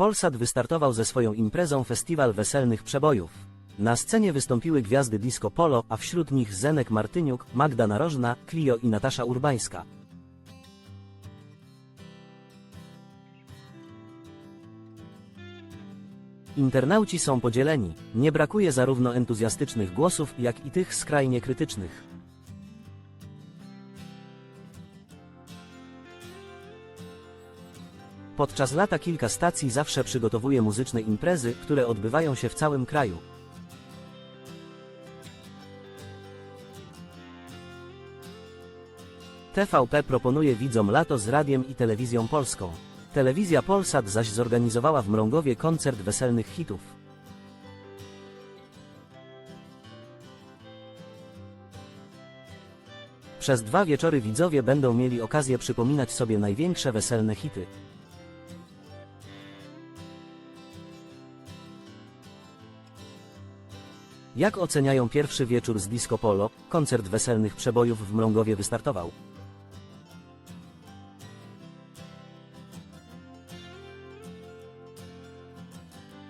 Polsat wystartował ze swoją imprezą Festiwal Weselnych Przebojów. Na scenie wystąpiły gwiazdy disco polo, a wśród nich Zenek Martyniuk, Magda Narożna, Clio i Natasza Urbańska. Internauci są podzieleni. Nie brakuje zarówno entuzjastycznych głosów, jak i tych skrajnie krytycznych. Podczas lata kilka stacji zawsze przygotowuje muzyczne imprezy, które odbywają się w całym kraju. TVP proponuje widzom lato z radiem i telewizją polską. Telewizja Polsat zaś zorganizowała w Mrągowie koncert weselnych hitów. Przez dwa wieczory widzowie będą mieli okazję przypominać sobie największe weselne hity. Jak oceniają pierwszy wieczór z Disco Polo? Koncert weselnych przebojów w Mrągowie wystartował.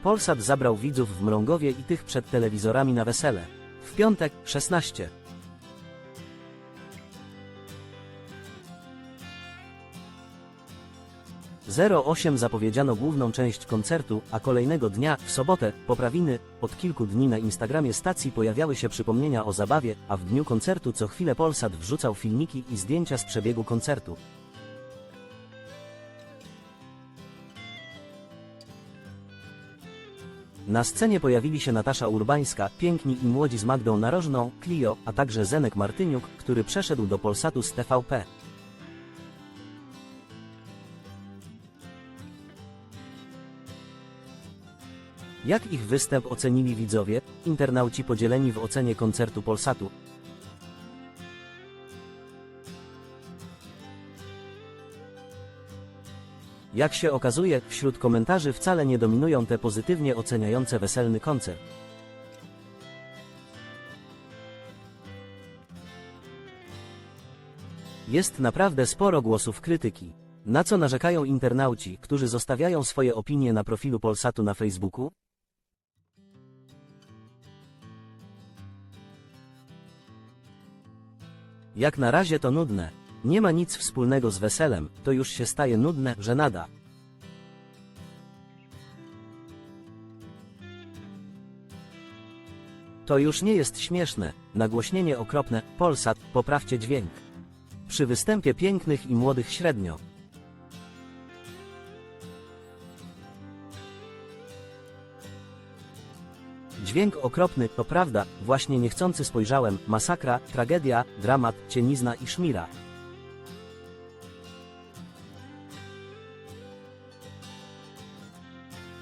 Polsat zabrał widzów w Mrągowie i tych przed telewizorami na wesele. W piątek, 16. Zero osiem zapowiedziano główną część koncertu, a kolejnego dnia, w sobotę, poprawiny, od kilku dni na Instagramie stacji pojawiały się przypomnienia o zabawie, a w dniu koncertu co chwilę Polsat wrzucał filmiki i zdjęcia z przebiegu koncertu. Na scenie pojawili się Natasza Urbańska, piękni i młodzi z Magdą Narożną, Clio, a także Zenek Martyniuk, który przeszedł do Polsatu z TVP. Jak ich występ ocenili widzowie? Internauci podzieleni w ocenie koncertu Polsatu. Jak się okazuje, wśród komentarzy wcale nie dominują te pozytywnie oceniające weselny koncert. Jest naprawdę sporo głosów krytyki. Na co narzekają internauci, którzy zostawiają swoje opinie na profilu Polsatu na Facebooku? Jak na razie to nudne. Nie ma nic wspólnego z weselem, to już się staje nudne, że nada. To już nie jest śmieszne. Nagłośnienie okropne, Polsat, poprawcie dźwięk. Przy występie pięknych i młodych średnio. Dźwięk okropny, to prawda, właśnie niechcący spojrzałem, masakra, tragedia, dramat, cienizna i szmira.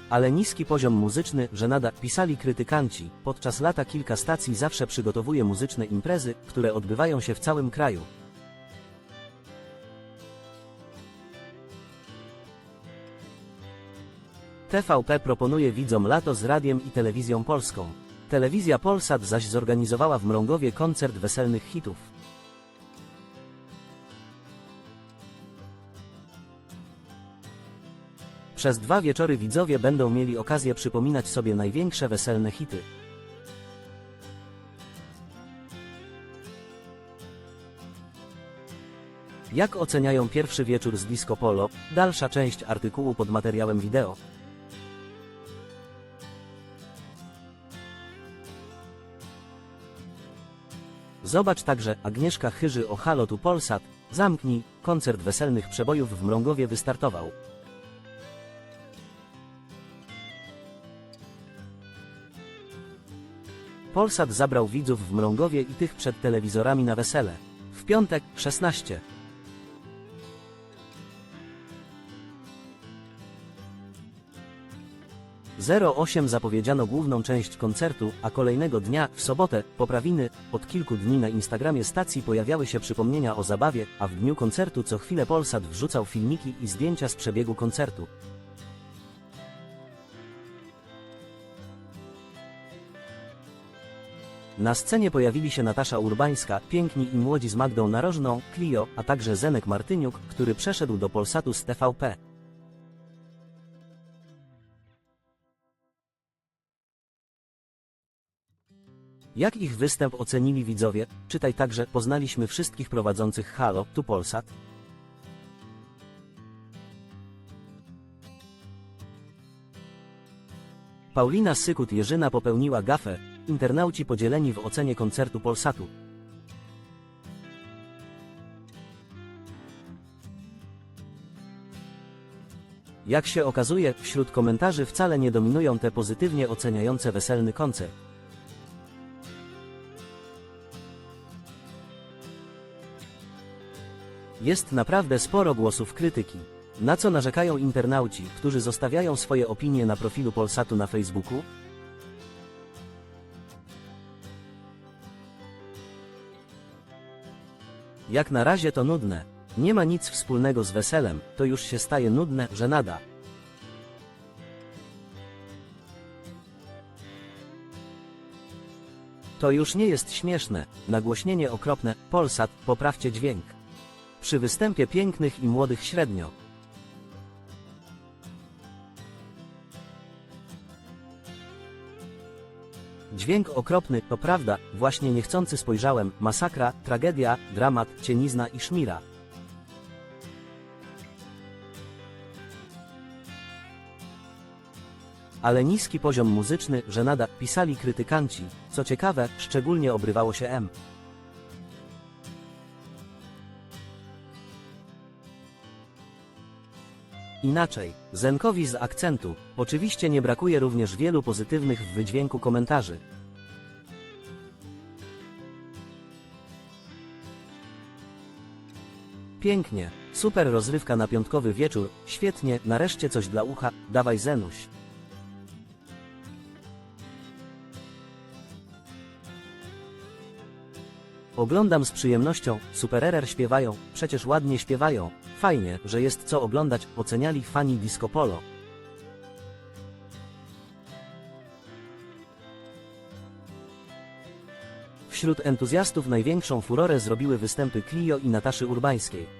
Ale niski poziom muzyczny, że nada, pisali krytykanci, podczas lata kilka stacji zawsze przygotowuje muzyczne imprezy, które odbywają się w całym kraju. TVP proponuje widzom lato z radiem i telewizją polską. Telewizja Polsat zaś zorganizowała w Mrągowie koncert weselnych hitów. Przez dwa wieczory widzowie będą mieli okazję przypominać sobie największe weselne hity. Jak oceniają pierwszy wieczór z Disco Polo? Dalsza część artykułu pod materiałem wideo. Zobacz także Agnieszka Chyży o Halo tu Polsat. Zamknij, koncert weselnych przebojów w Mrągowie wystartował. Polsat zabrał widzów w Mrągowie i tych przed telewizorami na wesele. W piątek, 16. Zero osiem zapowiedziano główną część koncertu, a kolejnego dnia, w sobotę, poprawiny, od kilku dni na Instagramie stacji pojawiały się przypomnienia o zabawie, a w dniu koncertu co chwilę Polsat wrzucał filmiki i zdjęcia z przebiegu koncertu. Na scenie pojawili się Natasza Urbańska, piękni i młodzi z Magdą Narożną, Clio, a także Zenek Martyniuk, który przeszedł do Polsatu z TVP. Jak ich występ ocenili widzowie? Czytaj także, poznaliśmy wszystkich prowadzących Halo, tu Polsat. Paulina Sykut-Jerzyna popełniła gafę, internauci podzieleni w ocenie koncertu Polsatu. Jak się okazuje, wśród komentarzy wcale nie dominują te pozytywnie oceniające weselny koncert. Jest naprawdę sporo głosów krytyki. Na co narzekają internauci, którzy zostawiają swoje opinie na profilu Polsatu na Facebooku? Jak na razie to nudne. Nie ma nic wspólnego z weselem, to już się staje nudne, że nada. To już nie jest śmieszne. Nagłośnienie okropne, Polsat, poprawcie dźwięk. Przy występie pięknych i młodych średnio. Dźwięk okropny, to prawda, właśnie niechcący spojrzałem, masakra, tragedia, dramat, cienizna i szmira. Ale niski poziom muzyczny, że nada, pisali krytykanci. Co ciekawe, szczególnie obrywało się M. Inaczej, Zenkowi z akcentu. Oczywiście nie brakuje również wielu pozytywnych w wydźwięku komentarzy. Pięknie, super rozrywka na piątkowy wieczór, świetnie, nareszcie coś dla ucha, dawaj Zenuś. Oglądam z przyjemnością, supererer śpiewają, przecież ładnie śpiewają. Fajnie, że jest co oglądać, oceniali fani Disco Polo. Wśród entuzjastów największą furorę zrobiły występy Clio i Nataszy Urbańskiej.